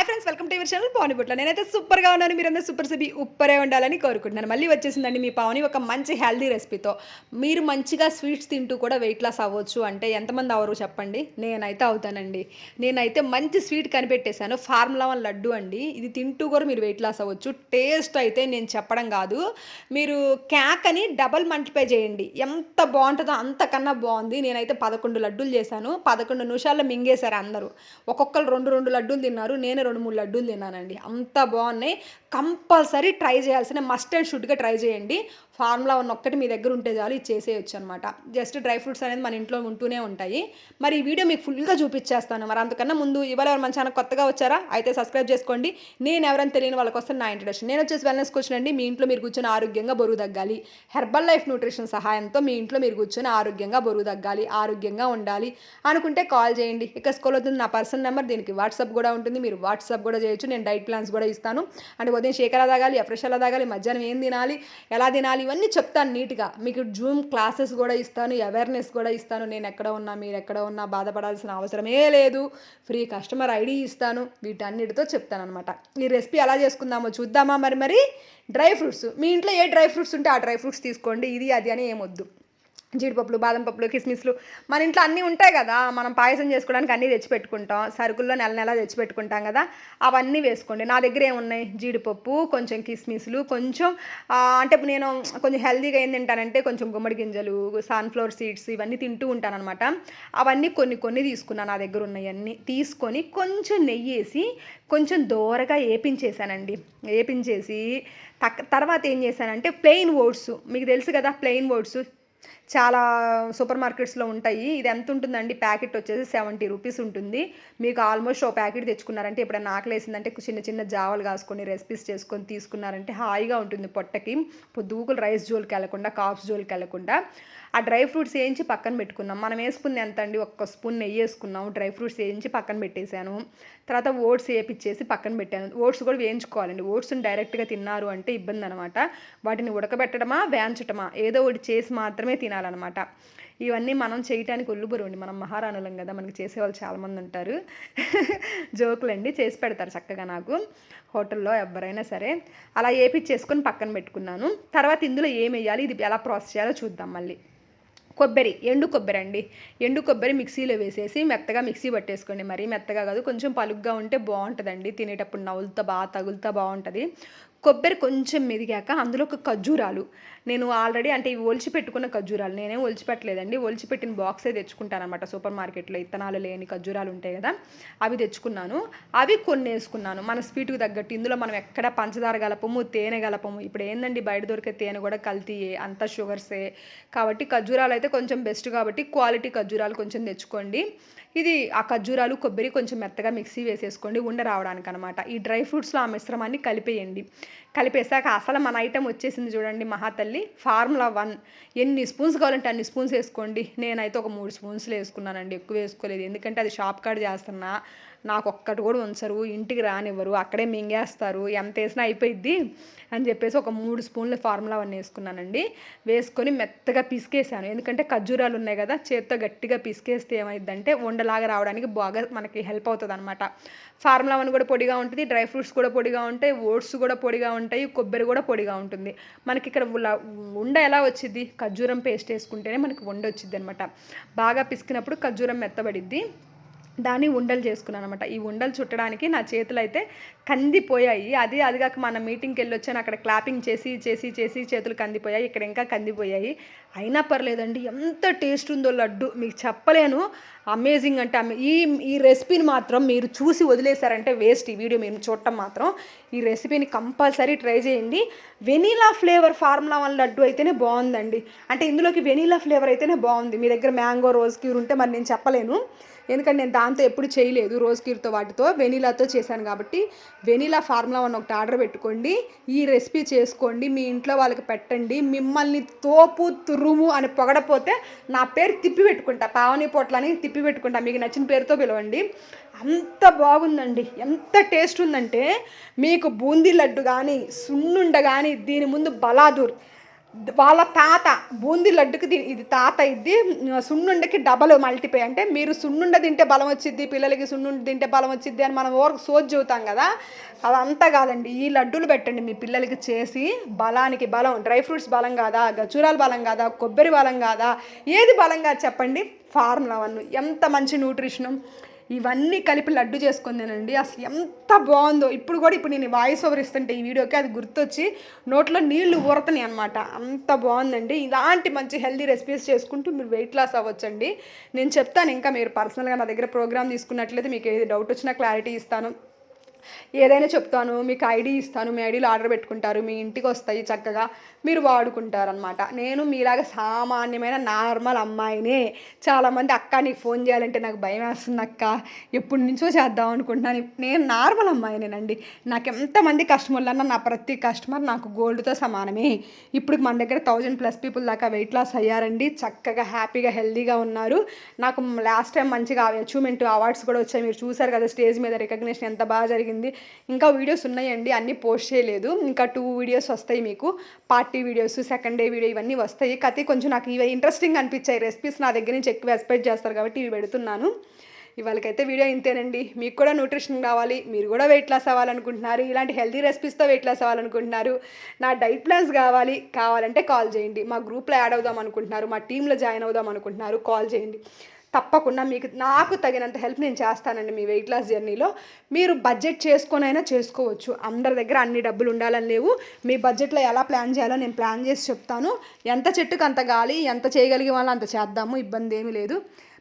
Hi friends welcome to your channel Pavani Butla నేనైతే సూపర్గా ఉన్నాను మీరందరూ సూపర్ సిబి ఉప్పరే ఉండాలని కోరుకుంటున్నాను. మళ్ళీ వచ్చేసిందండి మీ పావని ఒక మంచి హెల్దీ రెసిపీతో మీరు మంచిగా స్వీట్స్ తింటూ కూడా వెయిట్ లాస్ అవ్వచ్చు. అంటే ఎంతమంది అవరు చెప్పండి? నేనైతే అవుతానండి. నేనైతే మంచి స్వీట్ కనిపెట్టేశాను. ఫార్ములా వన్ లడ్డు అండి. ఇది తింటూ కూడా మీరు వెయిట్ లాస్ అవ్వచ్చు. టేస్ట్ అయితే నేను చెప్పడం కాదు. మీరు క్యాక్ అని డబల్ మల్టిప్లై చేయండి. ఎంత బాగుంటుందో అంతకన్నా బాగుంది. నేనైతే పదకొండు లడ్డూలు చేశాను. పదకొండు నిమిషాల్లో మింగేశారు అందరూ. ఒక్కొక్కరు రెండు రెండు లడ్డూలు తిన్నారు. నేను రెండు మూడు లడ్డూలు తిన్నానండి. అంత బాగున్నాయి. కంపల్సరీ ట్రై చేయాల్సిన మస్ట్ అండ్ షుడ్గా ట్రై చేయండి. ఫార్ములా వన్ ఒక్కటి మీ దగ్గర ఉంటే చాలు ఇది చేసేయచ్చు అనమాట జస్ట్ డ్రై ఫ్రూట్స్ అనేది మన ఇంట్లో ఉంటూనే ఉంటాయి. మరి ఈ వీడియో మీకు ఫుల్గా చూపించేస్తాను. మరి అంతకన్నా ముందు ఇవాళ ఎవరు మన ఛానల్ కొత్తగా వచ్చారా? అయితే సబ్స్క్రైబ్ చేసుకోండి. నేను ఎవరైనా తెలియని వాళ్ళకి వస్తే నా ఇంట్రడక్షన్ నేను వచ్చేసి వెల్నెస్ కోచ్ అండి. మీ ఇంట్లో మీరు కూర్చొని ఆరోగ్యంగా బరువు తగ్గాలి. హెర్బల్ లైఫ్ న్యూట్రిషన్ సహాయంతో మీ ఇంట్లో మీరు కూర్చొని ఆరోగ్యంగా బరువు తగ్గాలి. ఆరోగ్యంగా ఉండాలి. అనుకుంటే కాల్ చేయండి. ఇక స్కూల్ అవుతుంది నా పర్సనల్ నెంబర్ దీనికి వాట్సాప్ కూడా ఉంటుంది. మీరు వాట్సాప్ కూడా చేయొచ్చు. నేను డైట్ ప్లాన్స్ కూడా ఇస్తాను. అంటే ఉదయం శేఖర తాగాలి ఫ్రెష్ ఎలా తాగాలి మధ్యాహ్నం ఏం తినాలి ఎలా తినాలి ఇవన్నీ చెప్తాను నీట్గా. మీకు జూమ్ క్లాసెస్ కూడా ఇస్తాను అవేర్నెస్ కూడా ఇస్తాను. నేను ఎక్కడ ఉన్నా మీరు ఎక్కడ ఉన్నా బాధపడాల్సిన అవసరమే లేదు. ఫ్రీ కస్టమర్ ఐడి ఇస్తాను వీటన్నిటితో చెప్తాను అనమాట ఈ రెసిపీ ఎలా చేసుకుందామో చూద్దామా మరి మరి? డ్రై ఫ్రూట్స్ మీ ఇంట్లో ఏ డ్రై ఫ్రూట్స్ ఉంటే ఆ డ్రై ఫ్రూట్స్ తీసుకోండి ఇది అది అని ఏమొద్దు జీడిపప్పులు బాదం పప్పులు కిస్మిస్లు మన ఇంట్లో అన్నీ ఉంటాయి కదా. మనం పాయసం చేసుకోవడానికి అన్నీ తెచ్చిపెట్టుకుంటాం. సరుకుల్లో నెల నెల తెచ్చిపెట్టుకుంటాం కదా. అవన్నీ వేసుకోండి. నా దగ్గర ఏమున్నాయి? జీడిపప్పు కొంచెం కిస్మిస్లు కొంచెం అంటే నేను కొంచెం హెల్తీగా ఏం తింటానంటే కొంచెం గుమ్మడి గింజలు సన్ఫ్లవర్ సీడ్స్ ఇవన్నీ తింటూ ఉంటానన్నమాట. అవన్నీ కొన్ని కొన్ని తీసుకున్నాను నా దగ్గర ఉన్నాయన్నీ తీసుకొని కొంచెం నెయ్యి వేసి కొంచెం దోరగా వేపించేసానండి వేపించేసి తక్ తర్వాత ఏం చేశానంటే ప్లెయిన్ ఓట్స్. మీకు తెలుసు కదా ప్లెయిన్ ఓట్స్. చాలా సూపర్ మార్కెట్స్లో ఉంటాయి. ఇది ఎంత ఉంటుందండి? ప్యాకెట్ వచ్చేసి సెవెంటీ రూపీస్ ఉంటుంది. మీకు ఆల్మోస్ట్ ఓ ప్యాకెట్ తెచ్చుకున్నారంటే ఎప్పుడైనా ఆకలేసిందంటే చిన్న చిన్న జావలు కాసుకొని రెసిపీస్ చేసుకొని తీసుకున్నారంటే హాయిగా ఉంటుంది పొట్టకి. పొద్దుగుకులు రైస్ జోలికి వెళ్ళకుండా కాప్స్ జోలికి వెళ్ళకుండా. ఆ డ్రై ఫ్రూట్స్ వేయించి పక్కన పెట్టుకున్నాం మనం వేసుకుంది ఎంత అండి ఒక్క స్పూన్ నెయ్యి వేసుకున్నాం డ్రై ఫ్రూట్స్ వేయించి పక్కన పెట్టేశాను. తర్వాత ఓట్స్ వేపించేసి పక్కన పెట్టాను. ఓట్స్ కూడా వేయించుకోవాలండి. ఓట్స్ని డైరెక్ట్గా తిన్నారు అంటే ఇబ్బంది అనమాట వాటిని ఉడకబెట్టడమా? వేయించటమా? ఏదో ఒకటి చేసి మాత్రమే తినాలన్నమాట. ఇవన్నీ మనం చేయటానికి ఒళ్ళుబురండి మనం మహారాణులం కదా మనకి చేసేవాళ్ళు చాలామంది ఉంటారు. జోకులండి చేసి పెడతారు చక్కగా నాకు. హోటల్లో ఎవరైనా సరే. అలా వేపించేసుకొని పక్కన పెట్టుకున్నాను. తర్వాత ఇందులో ఏం వేయాలి ఇది ఎలా ప్రాసెస్ చేయాలో చూద్దాం మళ్ళీ. కొబ్బరి ఎండు కొబ్బరి అండి. ఎండు కొబ్బరి మిక్సీలో వేసేసి మెత్తగా మిక్సీ పట్టేసుకోండి. మరీ మెత్తగా కాదు కొంచెం పలుగ్గా ఉంటే బాగుంటుందండి. తినేటప్పుడు నవ్వులతో బాగా తగులుతా బాగుంటుంది. కొబ్బరి కొంచెం మెదిగాక అందులో ఒక ఖర్జూరాలు. నేను ఆల్రెడీ అంటే ఇవి ఒలిచి పెట్టుకున్న ఖర్జూరాలు. నేనేం ఒలిచి పెట్టలేదండి ఒలిచి పెట్టిన బాక్సే తెచ్చుకుంటాను అనమాట సూపర్ మార్కెట్లో ఇత్తనాలు లేని ఖర్జూరాలు ఉంటాయి కదా అవి తెచ్చుకున్నాను. అవి కొన్ని వేసుకున్నాను మన స్వీట్కి తగ్గట్టు ఇందులో మనం ఎక్కడ పంచదార గలపము తేనె గలపము ఇప్పుడు ఏందండి బయట దొరికే తేనె కూడా కల్తీయే అంతా షుగర్సే. కాబట్టి ఖర్జూరాలు అయితే కొంచెం బెస్ట్ కాబట్టి క్వాలిటీ ఖర్జూరాలు కొంచెం తెచ్చుకోండి. ఇది ఆ ఖర్జూరాలు కొబ్బరి కొంచెం మెత్తగా మిక్సీ వేసేసుకోండి. ఉండ రావడానికి అనమాట ఈ డ్రై ఫ్రూట్స్లో ఆ మిశ్రమాన్ని కలిపేయండి. కలిపేసాక అసలు మన ఐటెం వచ్చేసింది చూడండి మహాతల్లి. ఫార్ములా వన్ ఎన్ని స్పూన్స్ కావాలంటే అన్ని స్పూన్స్ వేసుకోండి. నేనైతే ఒక మూడు స్పూన్స్లు వేసుకున్నానండి. ఎక్కువ వేసుకోలేదు. ఎందుకంటే అది షాప్ కాడ చేస్తున్నా. నాకు ఒక్కటి కూడా ఉంచరు ఇంటికి రానివ్వరు అక్కడే మింగేస్తారు ఎంత వేసినా అయిపోయిద్ది అని చెప్పేసి ఒక మూడు స్పూన్ల ఫార్ములా వన్ వేసుకున్నానండి. వేసుకొని మెత్తగా పిసికేసాను. ఎందుకంటే ఖర్జూరాలు ఉన్నాయి కదా చేత్తో గట్టిగా పిసికేస్తే ఏమైందంటే ఉండలాగా రావడానికి బాగా మనకి హెల్ప్ అవుతుంది అనమాట ఫార్ములా వన్ కూడా పొడిగా ఉంటుంది డ్రై ఫ్రూట్స్ కూడా పొడిగా ఉంటాయి ఓట్స్ కూడా పొడిగా ఉంటాయి కొబ్బరి కూడా పొడిగా ఉంటుంది. మనకి ఇక్కడ ఉండ ఎలా వచ్చింది ఖర్జూరం పేస్ట్ వేసుకుంటేనే మనకి ఉండ వచ్చింది అనమాట బాగా పిసికినప్పుడు ఖర్జూరం మెత్తబడిద్ది. దాన్ని ఉండలు చేసుకున్నాను అనమాట ఈ ఉండలు చుట్టడానికి నా చేతులు అయితే కందిపోయాయి. అది అది కాక మన మీటింగ్కి వెళ్ళి వచ్చాను అక్కడ క్లాపింగ్ చేసి చేసి చేసి చేతులు కందిపోయాయి. ఇక్కడ ఇంకా కందిపోయాయి. అయినా పర్లేదండి. ఎంత టేస్ట్ ఉందో లడ్డు. మీకు చెప్పలేను. అమేజింగ్ అంటే ఈ ఈ రెసిపీని మాత్రం మీరు చూసి వదిలేశారంటే వేస్ట్ ఈ వీడియో మీరు చూడటం మాత్రం. ఈ రెసిపీని కంపల్సరీ ట్రై చేయండి. Vanilla flavour formula one laddu అయితేనే బాగుందండి. అంటే ఇందులోకి వెనీలా ఫ్లేవర్ అయితేనే బాగుంది. మీ దగ్గర మ్యాంగో రోజ్ క్యూర్ ఉంటే మరి నేను చెప్పలేను. ఎందుకంటే నేను దాంతో ఎప్పుడు చేయలేదు రోజ్ కీర్తో వాటితో వెనీలాతో చేశాను కాబట్టి వెనీలా ఫార్ములా వన్ ఒకటి ఆర్డర్ పెట్టుకోండి ఈ రెసిపీ చేసుకోండి మీ ఇంట్లో వాళ్ళకి పెట్టండి మిమ్మల్ని తోపు తురుము అని పొగడపోతే నా పేరు తిప్పి పెట్టుకుంటా పావని పొట్లని తిప్పి పెట్టుకుంటా మీకు నచ్చిన పేరుతో పిలవండి. అంత బాగుందండి ఎంత టేస్ట్ ఉందంటే మీకు బూందీ లడ్డు కానీ సున్నుండ కానీ దీని ముందు బలాదూర్ వాళ్ళ తాత బూందీ లడ్డుకి ఇది తాత ఇది సున్నుండకి డబల్ మల్టిపై అంటే మీరు సున్నుండ తింటే బలం వచ్చిద్ది పిల్లలకి సున్నుండ తింటే బలం వచ్చిద్ది అని మనం ఓరకు సోజ్ చెబుతాం కదా అదంతా కాదండి. ఈ లడ్డూలు పెట్టండి మీ పిల్లలకి చేసి బలానికి బలం డ్రై ఫ్రూట్స్ బలం కాదా గజూరాలు బలం కాదా కొబ్బరి బలం కాదా ఏది బలంగా చెప్పండి. Formula one. ఎంత మంచి న్యూట్రిషను ఇవన్నీ కలిపి లడ్డు చేసుకుందానండి. అసలు ఎంత బాగుందో. ఇప్పుడు కూడా ఇప్పుడు నేను వాయిస్ ఓవర్ ఇస్తుంటే ఈ వీడియోకి అది గుర్తొచ్చి నోట్లో నీళ్ళు ఊరతని అనమాట అంత బాగుందండి. ఇలాంటి మంచి హెల్దీ రెసిపీస్ చేసుకుంటూ మీరు వెయిట్ లాస్ అవ్వచ్చండి. నేను చెప్తాను ఇంకా మీరు పర్సనల్గా నా దగ్గర ప్రోగ్రామ్ తీసుకున్నట్లయితే మీకు ఏది డౌట్ వచ్చినా క్లారిటీ ఇస్తాను. ఏదైనా చెప్తాను మీకు ఐడి ఇస్తాను మీ ఐడీలో ఆర్డర్ పెట్టుకుంటారు మీ ఇంటికి వస్తాయి చక్కగా మీరు వాడుకుంటారనమాట నేను మీలాగా సామాన్యమైన నార్మల్ అమ్మాయినే. చాలామంది అక్క నీకు ఫోన్ చేయాలంటే నాకు భయం వేస్తుంది అక్క. ఎప్పటి నుంచో చేద్దాం అనుకుంటున్నాను. నేను నార్మల్ అమ్మాయినేనండి. నాకు ఎంతమంది కస్టమర్లు అన్నా నా ప్రతి కస్టమర్ నాకు గోల్డ్తో సమానమే. ఇప్పుడు మన దగ్గర థౌజండ్ ప్లస్ పీపుల్ దాకా వెయిట్ లాస్ అయ్యారండి. చక్కగా హ్యాపీగా హెల్దీగా ఉన్నారు. నాకు లాస్ట్ టైం మంచిగా అచీవ్మెంట్ అవార్డ్స్ కూడా వచ్చాయి. మీరు చూసారు కదా స్టేజ్ మీద రికగ్నిషన్ ఎంత బాగా జరిగింది. ఇంకా వీడియోస్ ఉన్నాయండి. అన్నీ పోస్ట్ చేయలేదు. ఇంకా టూ వీడియోస్ వస్తాయి మీకు. Party videos second day video ఇవన్నీ వస్తాయి. కథ కొంచెం నాకు ఇవి ఇంట్రెస్టింగ్ అనిపించాయి. రెసిపీస్ నా దగ్గర నుంచి ఎక్కువ ఎక్స్పెక్ట్ చేస్తారు కాబట్టి ఇవి పెడుతున్నాను. ఇవాళకైతే వీడియో ఇంతేనండి. మీకు కూడా న్యూట్రిషన్ కావాలి మీరు కూడా వెయిట్ లాస్ అవ్వాలనుకుంటున్నారు. ఇలాంటి హెల్తీ రెసిపీస్తో వెయిట్ లాస్ అవ్వాలనుకుంటున్నారు. నా డైట్ ప్లాన్స్ కావాలి. కావాలంటే కాల్ చేయండి. మా గ్రూప్లో యాడ్ అవుదాం అనుకుంటున్నారు. మా టీంలో జాయిన్ అవుదాం అనుకుంటున్నారు. కాల్ చేయండి. తప్పకుండా మీకు నాకు తగినంత హెల్ప్ నేను చేస్తానండి మీ వెయిట్ లాస్ జర్నీలో మీరు బడ్జెట్ చేసుకొనైనా చేసుకోవచ్చు. అందరి దగ్గర అన్ని డబ్బులు ఉండాలని లేవు. మీ బడ్జెట్లో ఎలా ప్లాన్ చేయాలో నేను ప్లాన్ చేసి చెప్తాను. ఎంత చెట్టుకు అంత గాలి ఎంత చేయగలిగే వాళ్ళు అంత చేద్దాము. ఇబ్బంది ఏమీ లేదు.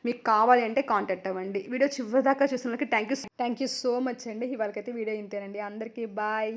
మీకు కావాలి అంటే కాంటాక్ట్ అవ్వండి. వీడియో చివరిదాకా చూసిన చూసినందుకు thank you thank you so much అండి. ఇవాళకైతే వీడియో ఇంతేనండి. అందరికీ బాయ్